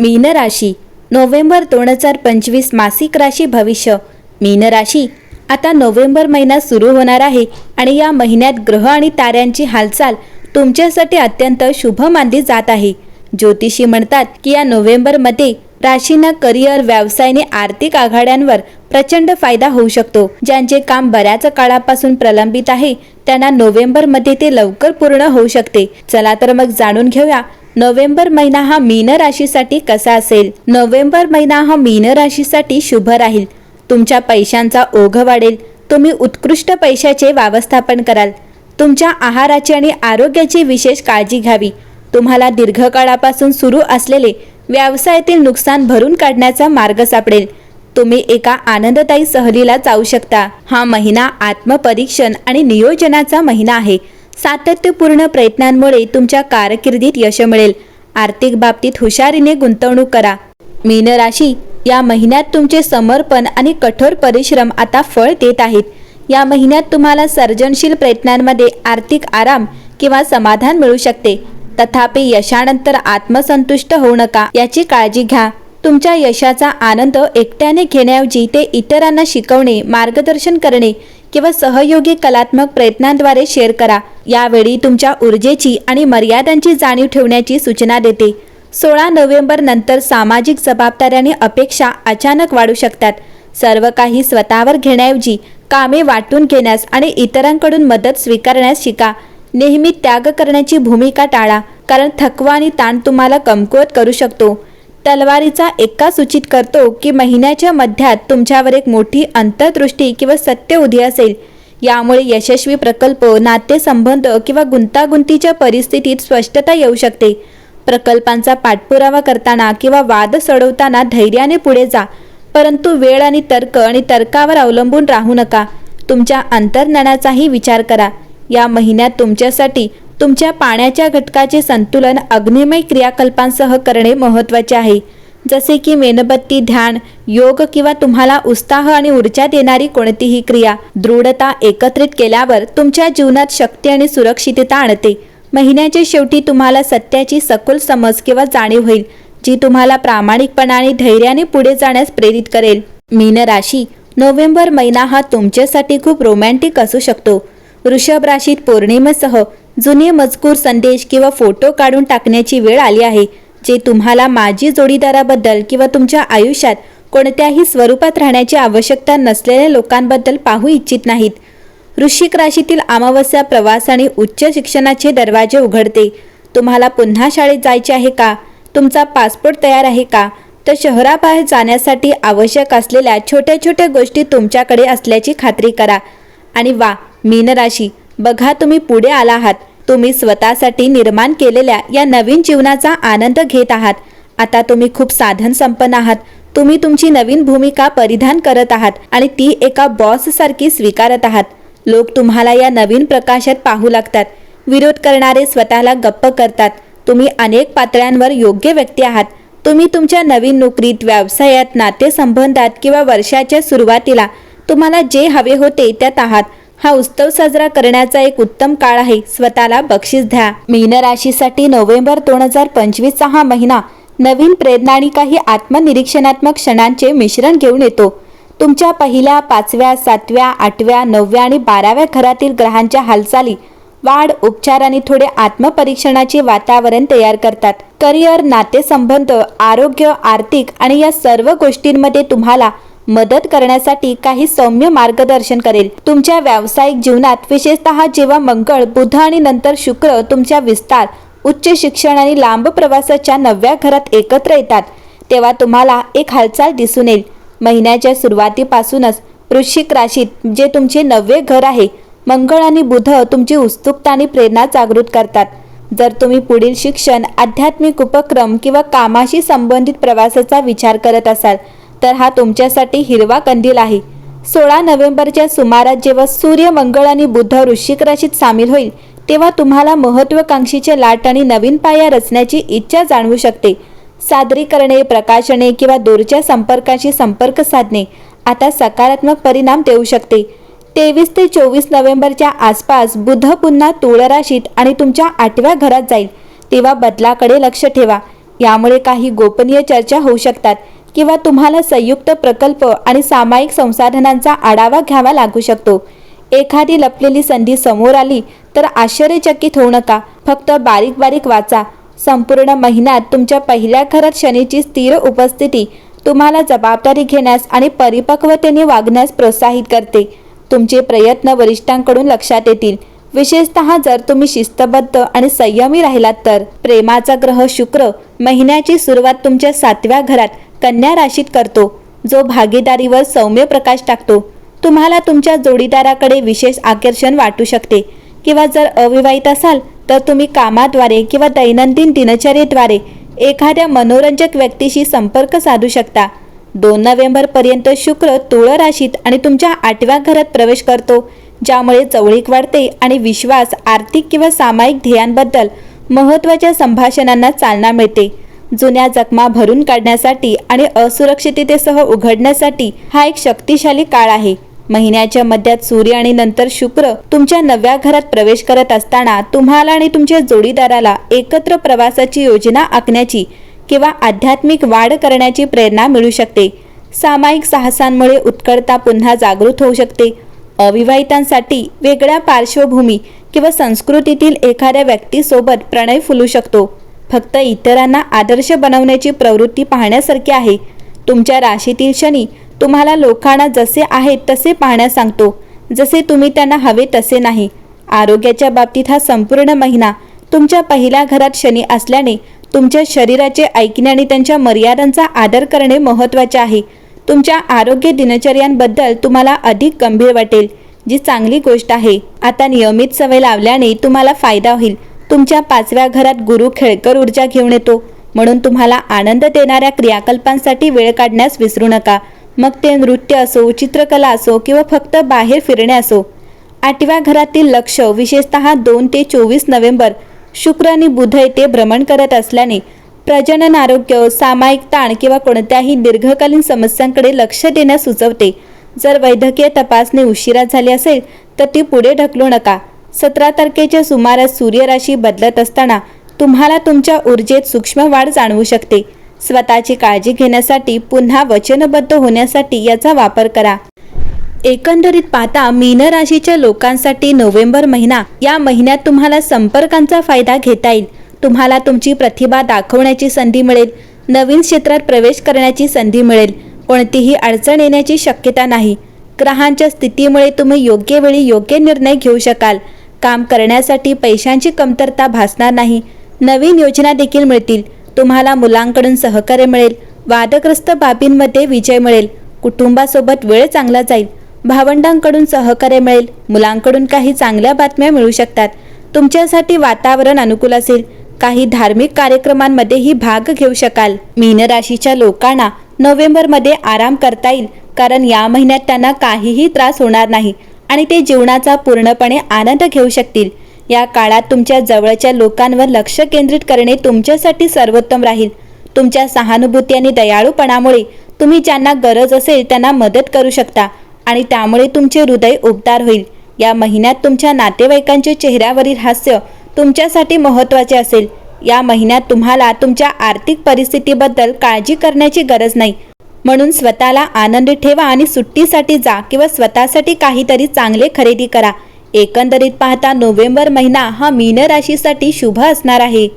मीन राशी नोव्हेंबर दोन हजार पंचवीस मासिक राशी भविष्य. मीन राशी आता नोव्हेंबर महिना सुरू होणार आहे आणि या महिन्यात ग्रह आणि ताऱ्यांची हालचाल तुमच्यासाठी अत्यंत शुभ मानली जात आहे. ज्योतिषी म्हणतात की या नोव्हेंबरमध्ये राशींना करिअर व्यवसायाने आर्थिक आघाड्यांवर प्रचंड फायदा होऊ शकतो. ज्यांचे काम बऱ्याच काळापासून प्रलंबित आहे त्यांना नोव्हेंबरमध्ये ते लवकर पूर्ण होऊ शकते. चला तर मग जाणून घेऊया नोव्हेंबर महिना हा मीन राशीसाठी कसा असेल? नोव्हेंबर महिना हा मीन राशीसाठी शुभ राहील. तुमच्या पैशांचा ओघ वाढेल. तुम्ही उत्कृष्ट पैशाचे व्यवस्थापन कराल. तुमच्या आहाराची आणि आरोग्याची विशेष काळजी घ्यावी. तुम्हाला दीर्घकाळापासून सुरू असलेले व्यवसायातील नुकसान भरून काढण्याचा मार्ग सापडेल. तुम्ही एका आनंददायी सहलीला जाऊ शकता. हा महिना आत्मपरीक्षण आणि नियोजनाचा महिना आहे. सातत्यपूर्ण प्रयत्नांमुळे तुमच्या कारकिर्दीत यश मिळेल. आर्थिक बाबतीत हुशारीने गुंतवणूक करा. मीन राशी या महिन्यात तुमचे समर्पण आणि कठोर परिश्रम आता फळ देत आहेत. या महिन्यात तुम्हाला सर्जनशील प्रयत्नांमध्ये आर्थिक आराम किंवा समाधान मिळू शकते. तथापि यशानंतर आत्मसंतुष्ट होऊ नका याची काळजी घ्या. तुमच्या यशाचा आनंद एकट्याने घेण्याऐवजी ते इतरांना शिकवणे मार्गदर्शन करणे किंवा सहयोगी कलात्मक प्रयत्नांद्वारे शेअर करा. यावेळी तुमच्या ऊर्जेची आणि मर्यादांची जाणीव ठेवण्याची सूचना देते. सोळा नोव्हेंबर नंतर सामाजिक जबाबदाऱ्याने अपेक्षा अचानक वाढू शकतात. सर्व काही स्वतःवर घेण्याऐवजी कामे वाटून घेण्यास आणि इतरांकडून मदत स्वीकारण्यास शिका. नेहमी त्याग करण्याची भूमिका टाळा कारण थकवा आणि ताण तुम्हाला कमकुवत करू शकतो. तलवारीचा एक्का सूचित करतो की महिन्याच्या मध्यात तुमच्यावर एक मोठी अंतर्दृष्टी किंवा सत्य उदी असेल. यामुळे यशस्वी प्रकल्प नातेसंबंध किंवा गुंतागुंतीच्या परिस्थितीत स्पष्टता येऊ शकते. प्रकल्पांचा पाठपुरावा करताना किंवा वाद सोडवताना धैर्याने पुढे जा. परंतु वेळ आणि तर्क आणि तर्कावर अवलंबून राहू नका. तुमच्या अंतर्ज्ञानाचाही विचार करा. या महिन्यात तुमच्यासाठी तुमच्या पाण्याच्या घटकाचे संतुलन अग्निमय क्रियाकल्पांसह करणे महत्त्वाचे आहे. जसे की मेणबत्ती ध्यान योग किंवा तुम्हाला उत्साह आणि ऊर्जा देणारी कोणतीही क्रिया दृढता एकत्रित केल्यावर तुमच्या जीवनात शक्ती आणि सुरक्षितता आणते. महिन्याच्या शेवटी तुम्हाला सत्याची सखोल समज किंवा जाणीव होईल जी तुम्हाला प्रामाणिकपणा आणि धैर्याने पुढे जाण्यास प्रेरित करेल. मीन राशी नोव्हेंबर महिना हा तुमच्यासाठी खूप रोमॅन्टिक असू शकतो. वृषभ राशीत पौर्णिमेसह जुने मजकूर संदेश किंवा फोटो काढून टाकण्याची वेळ आली आहे जे तुम्हाला माजी जोडीदाराबद्दल किंवा तुमच्या आयुष्यात कोणत्याही स्वरूपात राहण्याची आवश्यकता नसलेल्या लोकांबद्दल पाहू इच्छित नाहीत. वृश्चिक राशीतील अमावस्या प्रवास आणि उच्च शिक्षणाचे दरवाजे उघडते. तुम्हाला पुन्हा शाळेत जायचे आहे का? तुमचा पासपोर्ट तयार आहे का? तर शहराबाहेर जाण्यासाठी आवश्यक असलेल्या छोट्या छोट्या गोष्टी तुमच्याकडे असल्याची खात्री करा. आणि वा मीन राशी बघा तुम्ही पुढे आला आहात. तुम्ही स्वतःसाठी निर्माण केलेल्या या नवीन जीवनाचा आनंद घेत आहात. आता तुम्ही खूप साधन संपन्न आहात. तुम्ही तुमची नवीन भूमिका परिधान करत आहात आणि ती एका बॉस सारखी स्वीकारत आहात. लोक तुम्हाला या नवीन प्रकाशात पाहू लागतात. विरोध करणारे स्वतःला गप्प करतात. तुम्ही अनेक पातळ्यांवर योग्य व्यक्ती आहात. तुम्ही तुमच्या नवीन नोकरीत व्यवसायात नातेसंबंधात किंवा वर्षाच्या सुरुवातीला तुम्हाला जे हवे होते त्यात आहात. हा उत्सव साजरा करण्याचा एक उत्तम काळ आहे. स्वतःला बक्षीस द्या. मीन राशीसाठी नोव्हेंबर दोन हजार पंचवीसचा हा महिना नवीन प्रेरणा आणि काही आत्मनिरीक्षणात्मक क्षणांचे मिश्रण घेऊन येतो. तुमच्या पहिल्या पाचव्या सातव्या आठव्या नवव्या आणि बाराव्या घरातील ग्रहांच्या हालचाली वाढ उपचार आणि थोडे आत्मपरीक्षणाचे वातावरण तयार करतात. करिअर नातेसंबंध आरोग्य आर्थिक आणि या सर्व गोष्टींमध्ये तुम्हाला मदत करण्यासाठी काही सौम्य मार्गदर्शन करेल. तुमच्या व्यावसायिक जीवनात विशेषतः जेव्हा मंगळ बुध आणि नंतर शुक्र तुमच्या विस्तार उच्च शिक्षण आणि लांब प्रवासाच्या नव्या घरात एकत्र येतात तेव्हा तुम्हाला एक हालचाल दिसून येईल. महिन्याच्या सुरुवातीपासूनच वृश्चिक राशीत जे तुमचे नववे घर आहे मंगळ आणि बुध तुमची उत्सुकता आणि प्रेरणा जागृत करतात. जर तुम्ही पुढील शिक्षण आध्यात्मिक उपक्रम किंवा कामाशी संबंधित प्रवासाचा विचार करत असाल तर हा तुमच्यासाठी हिरवा कंदील आहे. सोळा नोव्हेंबरच्या सुमारास जेव्हा सूर्य मंगळ आणि बुद्ध वृश्चिक राशीत सामील होईल तेव्हा तुम्हाला महत्वाकांक्षीचे लाट आणि नवीन पाया रचण्याची इच्छा जाणवू शकते. सादरीकरणे प्रकाशने किंवा दूरच्या संपर्काशी संपर्क साधणे आता सकारात्मक परिणाम देऊ शकते. तेवीस ते चोवीस नोव्हेंबरच्या आसपास बुध पुन्हा तुळ राशीत आणि तुमच्या आठव्या घरात जाईल. तेव्हा बदलाकडे लक्ष ठेवा. यामुळे काही गोपनीय चर्चा होऊ शकतात. किंवा तुम्हाला संयुक्त प्रकल्प आणि सामायिक संसाधनांचा आढावा घ्यावा लागू शकतो. एखादी लपलेली संधी समोर आली तर आश्चर्यचकित होऊ नका. फक्त बारीक बारीक वाचा. संपूर्ण महिन्यात तुमच्या पहिल्या घरात शनीची स्थिर उपस्थिती तुम्हाला जबाबदारी घेण्यास आणि परिपक्वतेने वागण्यास प्रोत्साहित करते. तुमचे प्रयत्न वरिष्ठांकडून लक्षात येतील. विशेषतः जर तुम्ही शिस्तबद्ध आणि संयमी राहिलात तर. प्रेमाचा ग्रह शुक्र महिन्याची सुरुवात तुमच्या सातव्या घरात कन्या राशीत करतो जो भागीदारीवर सौम्य प्रकाश टाकतो. तुम्हाला तुमच्या जोडीदाराकडे विशेष आकर्षण वाटू शकते. किंवा जर अविवाहित असाल तर तुम्ही कामाद्वारे किंवा दैनंदिन दिनचर्येद्वारे एखाद्या मनोरंजक व्यक्तीशी संपर्क साधू शकता. दोन नोव्हेंबरपर्यंत शुक्र तुळ राशीत आणि तुमच्या आठव्या घरात प्रवेश करतो ज्यामुळे जवळीक वाढते आणि विश्वास आर्थिक किंवा सामायिक ध्येयांबद्दल महत्त्वाच्या संभाषणांना चालना मिळते. जुन्या जखमा भरून काढण्यासाठी आणि असुरक्षिततेसह उघडण्यासाठी हा एक शक्तिशाली काळ आहे. महिन्याच्या मध्यात सूर्य आणि नंतर शुक्र तुमच्या नव्या घरात प्रवेश करत असताना तुम्हाला आणि तुमच्या जोडीदाराला एकत्र प्रवासाची योजना आखण्याची किंवा आध्यात्मिक वाढ करण्याची प्रेरणा मिळू शकते. सामायिक साहसांमुळे उत्कटता पुन्हा जागृत होऊ शकते. अविवाहितांसाठी वेगळ्या पार्श्वभूमी किंवा संस्कृतीतील एखाद्या व्यक्तीसोबत प्रणय फुलू शकतो. फक्त इतरांना आदर्श बनवण्याची प्रवृत्ती पाहण्यासारखी आहे. तुमच्या राशीतील शनी तुम्हाला लोकांना जसे आहेत तसे पाहण्यास सांगतो. जसे तुम्ही त्यांना हवे तसे नाही. आरोग्याच्या बाबतीत हा संपूर्ण महिना तुमच्या पहिल्या घरात शनी असल्याने तुमच्या शरीराचे ऐकणे आणि त्यांच्या मर्यादांचा आदर करणे महत्त्वाचे आहे. तुमच्या आरोग्य दिनचर्यांबद्दल तुम्हाला अधिक गंभीर वाटेल जी चांगली गोष्ट आहे. आता नियमित सवय लावल्याने तुम्हाला फायदा होईल. तुमच्या पाचव्या घरात गुरु खेळकर ऊर्जा घेऊन येतो. म्हणून तुम्हाला आनंद देणाऱ्या क्रियाकल्पांसाठी वेळ काढण्यास विसरू नका. मग ते नृत्य असो चित्रकला असो किंवा फक्त बाहेर फिरणे असो. आठव्या घरातील लक्ष विशेषतः दोन ते चोवीस नोव्हेंबर शुक्र आणि बुध येथे भ्रमण करत असल्याने प्रजनन आरोग्य सामायिक ताण किंवा कोणत्याही दीर्घकालीन समस्यांकडे लक्ष देण्यास सुचवते. जर वैद्यकीय तपासणी उशिरा झाली असेल तर ती पुढे ढकलू नका. सतरा तारखेच्या सुमारास सूर्यराशी बदलत असताना तुम्हाला तुमच्या ऊर्जेत सूक्ष्म वाढ जाणवू शकते. स्वतःची काळजी घेण्यासाठी पुन्हा वचनबद्ध होण्यासाठी याचा वापर करा. एकंदरीत पाहता मीन राशीच्या लोकांसाठी नोव्हेंबर महिना या महिन्यात तुम्हाला संपर्कांचा फायदा घेता येईल. तुम्हाला तुमची प्रतिभा दाखवण्याची संधी मिळेल. नवीन क्षेत्रात प्रवेश करण्याची संधी मिळेल. कोणतीही अडचण येण्याची शक्यता नाही. ग्रहांच्या स्थितीमुळे तुम्ही योग्य वेळी योग्य निर्णय घेऊ शकाल. काम करण्यासाठी पैशांची कमतरता भासणार नाही. नवीन योजना देखील मिळतील. तुम्हाला मुलांकडून सहकार्य मिळेल. वादग्रस्त बाबींमध्ये विजय मिळेल. कुटुंबासोबत वेळ चांगला जाईल. भावंडांकडून सहकार्य मिळेल. मुलांकडून काही चांगल्या बातम्या मिळू शकतात. तुमच्यासाठी वातावरण अनुकूल असेल. काही धार्मिक कार्यक्रमांमध्येही भाग घेऊ शकाल. मीन राशीच्या लोकांना नोव्हेंबरमध्ये आराम करता येईल. कारण या महिन्यात त्यांना काहीही त्रास होणार नाही. आणि ते जीवनाचा पूर्णपणे आनंद घेऊ शकतील. या काळात तुमच्या जवळच्या लोकांवर लक्ष केंद्रित करणे तुमच्यासाठी सर्वोत्तम राहील. तुमच्या सहानुभूती आणि दयाळूपणामुळे तुम्ही ज्यांना गरज असेल त्यांना मदत करू शकता आणि त्यामुळे तुमचे हृदय उबदार होईल. या महिन्यात तुमच्या नातेवाईकांच्या चेहऱ्यावरील हास्य तुमच्यासाठी महत्त्वाचे असेल. या महिन्यात तुम्हाला तुमच्या आर्थिक परिस्थितीबद्दल काळजी करण्याची गरज नाही. म्हणून स्वतःला आनंदी ठेवा आणि सुट्टीसाठी जा किंवा स्वतःसाठी काहीतरी चांगले खरेदी करा. एकंदरीत पाहता नोव्हेंबर महिना हा मीन राशीसाठी शुभ असणार आहे.